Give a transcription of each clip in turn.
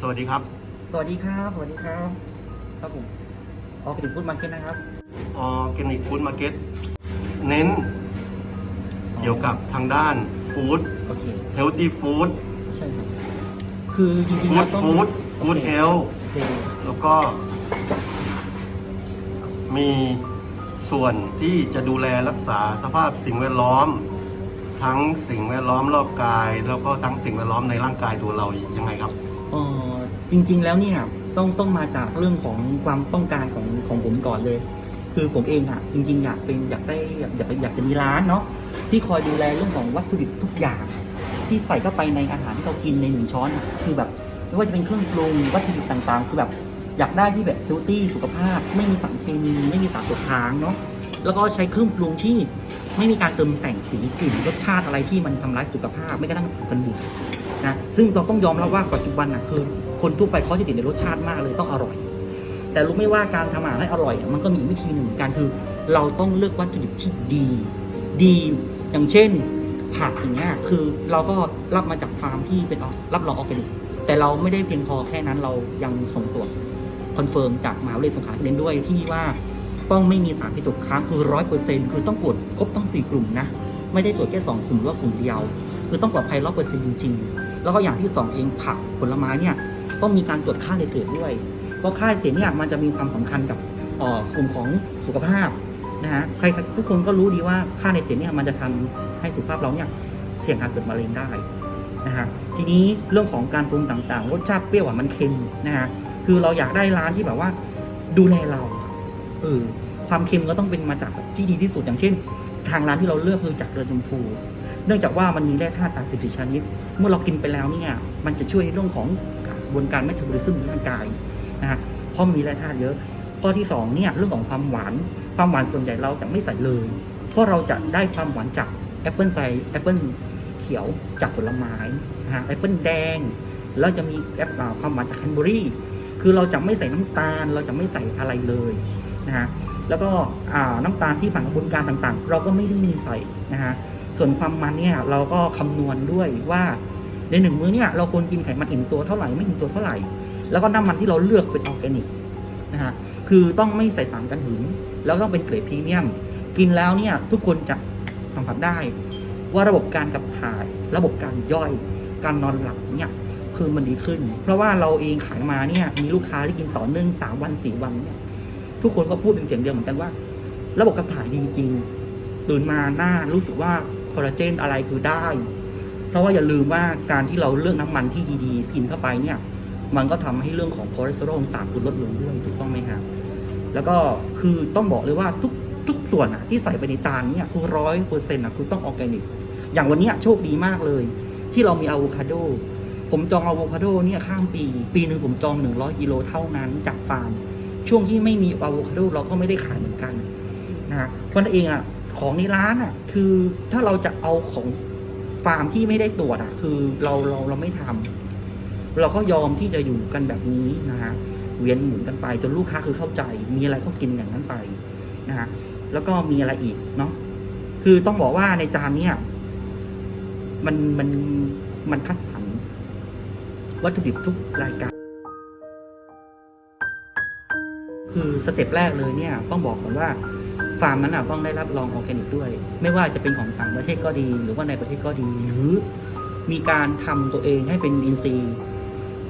สวัสดีครับ สวัสดีครับ สวัสดีครับ ครับผมออกไปถึงฟู้ดมาร์เก็ตนะครับออร์แกนิกฟู้ดมาร์เก็ตเน้น เกี่ยวกับทางด้านฟู้ดโอเคเฮลตี้ฟู้ดใช่ครับ คือจริงๆกูแล้วดต้องฟู้ดกูดเฮลโอเคแล้วก็ มีส่วนที่จะดูแลรักษาสภาพสิ่งแวดล้อม ทั้งสิ่งแวดล้อมรอบกาย แล้วก็ทั้งสิ่งแวดล้อมในร่างกายตัวเรายังไงครับ เอ่อจริง ๆ แล้วเนี่ยต้องต้องมาจากเรื่องของความต้องการของของผมก่อนเลย คือผมเองอะจริงๆอยากเป็นอยากได้อยากอยากอยากจะมีร้านเนาะที่คอยดูแลเรื่องของวัตถุดิบทุกอย่าง ที่ใส่เข้าไปในอาหารที่เรากินในหนึ่งช้อนอะคือแบบไม่ว่าจะเป็นเครื่องปรุงวัตถุดิบต่างๆ คือแบบอยากได้ที่แบบเฮลตี้สุขภาพ ไม่มีสารเคมีไม่มีสารตกค้างเนาะแล้วก็ใช้เครื่องปรุงที่ไม่มีการเติมแต่งสีกลิ่นรสชาติอะไรที่มันทำร้ายสุขภาพ ไม่กระทั่งสารกันบูด นะซึ่งเราต้องยอมรับว่าปัจจุบันอะคือคนทั่วไปเขาจะติดในรสชาติมากเลยต้องอร่อย แต่รู้ไหม่ว่าการทำอาหารให้อร่อย มันก็มีอีกวิธีหนึ่งเหมือนกันคือ เราต้องเลือกวัตถุดิบที่ดี ดีอย่างเช่นผักอย่างเงี้ยคือเราก็รับมาจากฟาร์มที่เป็นรับรองออร์แกนิกแต่เราไม่ได้เพียงพอแค่นั้นเรายังส่งตรวจคอนเฟิร์มจากมหาวิทยาลัยสงขลาเน้นด้วยที่ว่าต้องไม่มีสารพิษตกค้างคือร้อยเปอร์เซ็นต์คือต้องตรวจครบทั้งสี่กลุ่มนะ ไม่ได้ตรวจแค่สองกลุ่มหรือว่ากลุ่มเดียว คือต้องปลอดภัยร้อยเปอร์เซ็นต์จริงๆ แล้วก็อย่างที่สองเองผักผลไม้เนี่ยต้องมีการตรวจค่าไนเตรตด้วย เพราะค่าไนเตรตเนี่ยมันจะมีความสำคัญกับกลุ่มของสุขภาพนะฮะใครทุกคนก็รู้ดีว่าค่าไนเตรตเนี่ยมันจะทำให้สุขภาพเราเนี่ยเสี่ยงการเกิดมะเร็งได้นะฮะทีนี้เรื่องของการปรุงต่างๆ รสชาติเปรี้ยวหวานมันเค็มนะฮะคือเราอยากได้ร้านที่แบบว่าดูแลเราเออความเค็มก็ต้องเป็นมาจากที่ดีที่สุดอย่างเช่น ทางร้านที่เราเลือกคือจากเรือชมพู เนื่องจากว่ามันมีแร่ธาตุต่างสิบสี่ชนิด เมื่อเรากินไปแล้วเนี่ยมันจะช่วยในเรื่องของกระบวนการเมตาบอลิซึมในร่างกายนะฮะเพราะมีแร่ธาตุเยอะ ข้อที่สองเนี่ยเรื่องของความหวาน ความหวานส่วนใหญ่เราจะไม่ใส่เลย เพราะเราจะได้ความหวานจากแอปเปิลไซแอปเปิลเขียวจากผลไม้นะฮะแอปเปิลแดง แล้วจะมีแอปอ่าความหวานจากแคนเบอรี่คือเราจะไม่ใส่น้ำตาล เราจะไม่ใส่อะไรเลยนะฮะแล้วก็น้ำตาลที่ผ่านกระบวนการต่างๆ เราก็ไม่ได้มีใส่นะฮะ ส่วนความมันเนี่ยเราก็คำนวณด้วยว่าในหนึ่งมื้อเนี่ยเราควรกินไขมันอิ่มตัวเท่าไหร่ไม่อิ่มตัวเท่าไหร่ แล้วก็น้ำมันที่เราเลือกเป็นออร์แกนิกนะฮะคือต้องไม่ใส่สารกันหืน แล้วต้องเป็นเกรดพรีเมียม กินแล้วเนี่ยทุกคนจะสัมผัสได้ ว่าระบบการขับถ่าย ระบบการย่อยการนอนหลับเนี่ยคือมันดีขึ้น เพราะว่าเราเองขายมาเนี่ยมีลูกค้าที่กินต่อเนื่องสามวันสี่วันเนี่ยทุกคนก็พูดเป็นเสียงเดียวเหมือนกันว่า ระบบขับถ่ายดีจริงตื่นมาหน้ารู้สึกว่า คอลลาเจนอะไรคือได้ เพราะว่าอย่าลืมว่าการที่เราเลือกน้ำมันที่ดีๆกินเข้าไปเนี่ย มันก็ทำให้เรื่องของคอเลสเตอรอลต่างคือลดลงด้วยถูกต้องไหมครับแล้วก็คือต้องบอกเลยว่าทุกทุกส่วนอะที่ใส่ไปในจานเนี่ยคือร้อยเปอร์เซ็นต์อะคือต้องออร์แกนิก อย่างวันนี้โชคดีมากเลย ที่เรามีอะโวคาโด ผมจองอะโวคาโดเนี่ยข้ามปี ปีหนึ่งผมจอง 100กิโลเท่านั้นจากฟาร์มช่วงที่ไม่มีอะโวคาโดเราก็ไม่ได้ขายเหมือนกันนะฮะเพราะนั่นเองอะ ของในร้านอะ คือถ้าเราจะเอาของฟาร์มที่ไม่ได้ตรวจอะ คือเราเราเราไม่ทำเราก็ยอมที่จะอยู่กันแบบนี้นะฮะเวียนหมุนกันไปจนลูกค้าคือเข้าใจ มีอะไรก็กินอย่างนั้นไปนะฮะแล้วก็มีอะไรอีกเนาะคือต้องบอกว่าในจานเนี่ยมันมันมันคัดสรรวัตถุดิบทุกรายการ คือสเต็ปแรกเลยเนี่ย ต้องบอกก่อนว่า ฟาร์มนั้นอะต้องได้รับรองออร์แกนิกด้วย ไม่ว่าจะเป็นของต่างประเทศก็ดี หรือว่าในประเทศก็ดี หรือมีการทำตัวเองให้เป็นอินซีย์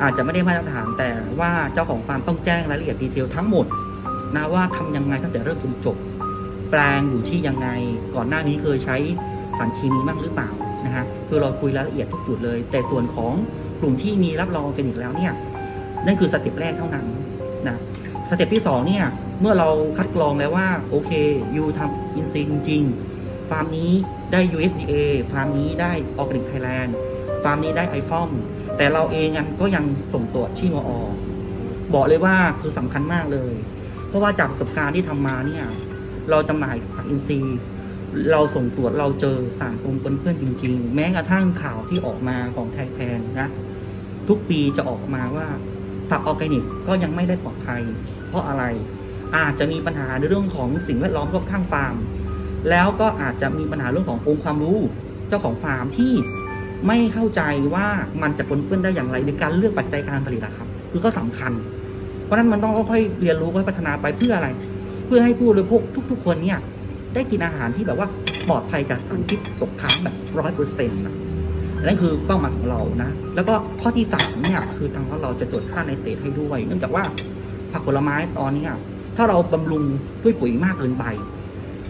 อาจจะไม่ได้มาตรฐานแต่ว่าเจ้าของฟาร์มต้องแจ้งรายละเอียดดีเทลทั้งหมดนะว่าทำยังไงตั้งแต่เริ่มจนจบ แปลงอยู่ที่ยังไงก่อนหน้านี้เคยใช้สารเคมีบ้างหรือเปล่านะฮะคือเราคุยรายละเอียดทุกจุดเลย แต่ส่วนของกลุ่มที่มีรับรองออร์แกนิกแล้วเนี่ยนั่นคือสเต็ปแรกเท่านั้นนะ สเต็ปที่สองเนี่ยเมื่อเราคัดกรองแล้วว่า โอเคยูทำอินซีจริงฟาร์มนี้ได้ USDA ฟาร์มนี้ได้ออร์แกนิกไทยแลนด์ฟาร์มนี้ได้ไอฟอมแต่เราเองก็ยังส่งตรวจที่มอ บอกเลยว่าคือสำคัญมากเลย เพราะว่าจากประสบการณ์ที่ทำมาเนี่ย เราจำหน่ายผักอินทรีย์ เราส่งตรวจเราเจอสารปนเปื้อนจริง ๆ แม้กระทั่งข่าวที่ออกมาของไทยแพนนะ ทุกปีจะออกมาว่า ผักออร์แกนิกก็ยังไม่ได้ปลอดภัย เพราะอะไรอาจจะมีปัญหาในเรื่องของสิ่งแวดล้อมรอบข้างฟาร์ม แล้วก็อาจจะมีปัญหาเรื่องขององค์ความรู้เจ้าของฟาร์มที่ไม่เข้าใจว่ามันจะปนเปื้อนได้อย่างไรในการเลือกปัจจัยการผลิตอะครับ คือก็สำคัญ เพราะนั้นมันต้องค่อยๆเรียนรู้ค่อยพัฒนาไปเพื่ออะไร เพื่อให้ผู้บริโภคทุก ๆ คนเนี่ยได้กินอาหารที่แบบว่าปลอดภัยจากสารพิษตกค้างแบบร้อยเปอร์เซ็นต์นะ นั่นคือเป้าหมายของเรานะ แล้วก็ข้อที่สามเนี่ยคือทางเราจะจดค่าในเตทให้ด้วย เนื่องจากว่าผักผลไม้ตอนนี้ถ้าเราบำรุงด้วยปุ๋ยมากเกินไป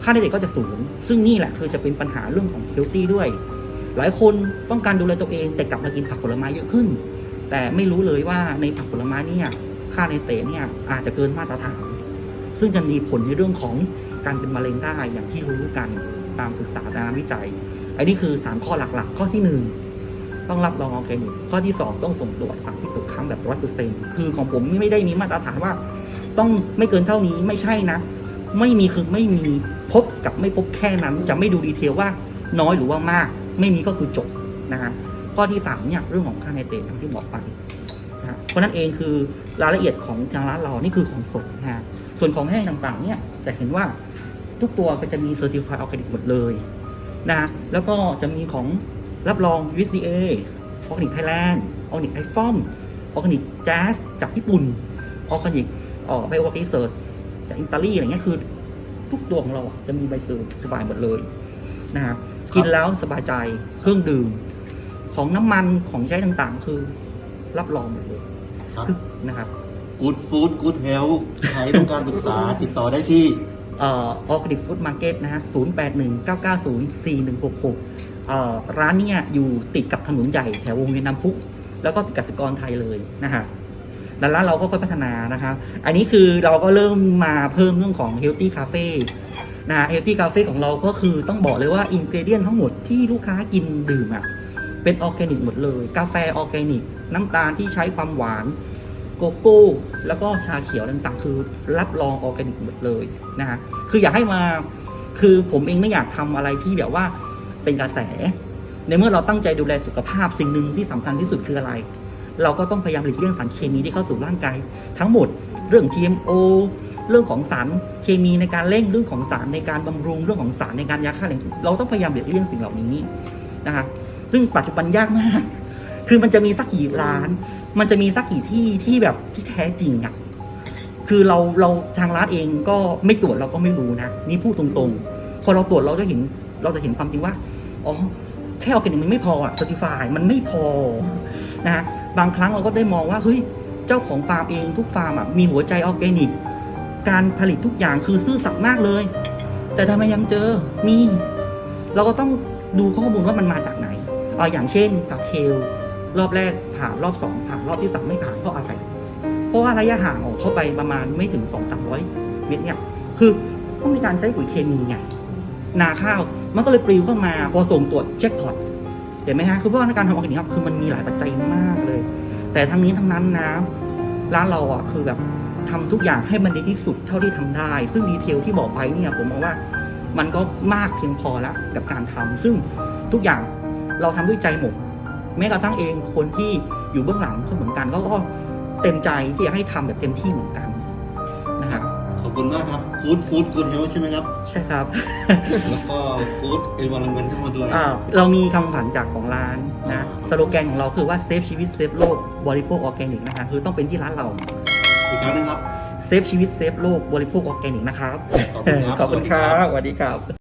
ค่าในเตทก็จะสูง ซึ่งนี่แหละคือจะเป็นปัญหาเรื่องของเฮลตี้ด้วย หลายคนต้องการดูแลตัวเอง แต่กลับมากินผักผลไม้เยอะขึ้น แต่ไม่รู้เลยว่าในผักผลไม้เนี่ยค่าในเตเนี่ยอาจจะเกินมาตรฐาน ซึ่งจะมีผลในเรื่องของการเป็นมะเร็งได้อย่างที่รู้กันตามศึกษาตามวิจัย อันนี้คือสามข้อหลักๆ ข้อที่หนึ่งต้องรับรองออร์แกนิก ข้อที่สองต้องส่งตรวจสารพิษตกค้างแบบร้อยเปอร์เซ็นต์คือของผมไม่ได้มีมาตรฐานว่า ต้องไม่เกินเท่านี้ไม่ใช่นะ ไม่มีคือไม่มีพบกับไม่พบแค่นั้น จะไม่ดูดีเทลว่าน้อยหรือว่ามาก ไม่มีก็คือจบนะฮะข้อที่สามเนี่ยเรื่องของค่าในเตอย่างที่บอกไปนะฮะเพราะนั้นเองคือรายละเอียดของทางร้านเรานี่คือของสดนะฮะส่วนของแห้งต่างๆเนี่ยจะเห็นว่าทุกตัวก็จะมีเซอร์ติฟายออร์แกนิกหมดเลย นะฮะแล้วก็จะมีของรับรอง USDA Organic Thailand Organic i f o m Organic Jazz จากญี่ปุ่น Organic เอ่อ Bio Research จากอิตาลีอะไรเงี้ยคือ ทุกตัวของเราอะจะมีใบเซอร์สบายหมดเลยนะครับกินแล้วสบายใจเครื่องดื่ม ของน้ำมันของใช้ต่างๆ คือรับรองหมดเลยครับคือนะครับ Good Food Good Health ใครต้องการปรึกษาติดต่อได้ที่เอ่อ Organic Food Market นะฮะ0 8 1 9 9 0 4 1 6 6เอ่อร้านเนี่ยอยู่ติดกับถนนใหญ่แถววงเวียนน้ำพุแล้วก็ติดกสิกรไทยเลยนะฮะแล้วร้านเราก็ค่อยพัฒนานะครับอันนี้คือเราก็เริ่มมาเพิ่มเรื่องของ Healthy Cafe นะฮะ Healthy Cafe ของเราก็คือต้องบอกเลยว่าอินก e เดียนทั้งหมดที่ลูกค้ากินดื่มอะเป็นออร์แกนิกหมดเลย กาแฟออร์แกนิก น้ำตาลที่ใช้ความหวาน โกโก้ แล้วก็ชาเขียวต่างๆ คือรับรองออร์แกนิกหมดเลยนะฮะคืออยากให้มาคือผมเองไม่อยากทำอะไรที่แบบว่าเป็นกระแส ในเมื่อเราตั้งใจดูแลสุขภาพสิ่งหนึ่งที่สำคัญที่สุดคืออะไร เราก็ต้องพยายามหลีกเลี่ยงสารเคมีที่เข้าสู่ร่างกาย ทั้งหมดเรื่อง GMO เรื่องของสารเคมีในการเร่งเรื่องของสารในการบำรุงเรื่องของสารในการยาฆ่าแมลงเราต้องพยายามหลีกเลี่ยงสิ่งเหล่านี้นะคะซึ่งปัจจุบันยากมาก คือมันจะมีสักกี่ร้าน มันจะมีสักกี่ที่ที่แบบที่แท้จริงอะคือเราเราทางร้านเองก็ไม่ตรวจเราก็ไม่รู้นะนี่พูดตรงๆ พอเราตรวจเราจะเห็นเราจะเห็นความจริงว่าอ๋อแค่ออร์แกนิกมันไม่พออะเซอร์ติฟายมันไม่พอนะฮะบางครั้งเราก็ได้มองว่าเฮ้ยเจ้าของฟาร์มเองทุกฟาร์มอะมีหัวใจออร์แกนิก การผลิตทุกอย่างคือซื่อสัตย์มากเลย แต่ทำไมยังเจอมี เราก็ต้องดูข้อมูลว่ามันมาจากไหนเอาอย่างเช่นผักเคล รอบแรกผ่านรอบสองผ่านรอบที่สามไม่ผ่านเพราะอะไร เพราะว่าระยะห่างออกเข้าไปประมาณไม่ถึงสองสามร้อยเมตรเนี่ยคือต้องมีการใช้ปุ๋ยเคมีไงนาข้าวมันก็เลยปลิวเข้ามาพอส่งตรวจเช็คพอตเห็นไหมฮะคือเพราะว่าในการทำออร์แกนิกครับคือมันมีหลายปัจจัยมากเลย แต่ทั้งนี้ทั้งนั้นนะร้านเราอะคือแบบทำทุกอย่างให้มันดีที่สุดเท่าที่ทำได้ ซึ่งดีเทลที่บอกไปเนี่ยผมมองว่ามันก็มากเพียงพอแล้วกับการทำซึ่งทุกอย่างเราทำด้วยใจหมด แม้กระทั่งเองคนที่อยู่เบื้องหลังก็เหมือนกันก็ก็เต็มใจที่จะให้ทำแบบเต็มที่เหมือนกันนะครับขอบคุณมากครับ Good Food Good Health ใช่ไหมครับ ใช่ครับ แล้วก็ Good Environment เข้ามาด้วยอ่าเรามีคำขวัญจากของร้านนะสโลแกนของเราคือว่าเซฟชีวิตเซฟโลกบริโภคออร์แกนิกนะคะคือต้องเป็นที่ร้านเราอีกครั้งหนึงครับเซฟชีวิตเซฟโลกบริโภคออร์แกนิกนะครับขอบคุณครับขอบคุณครับสวัสดีครับ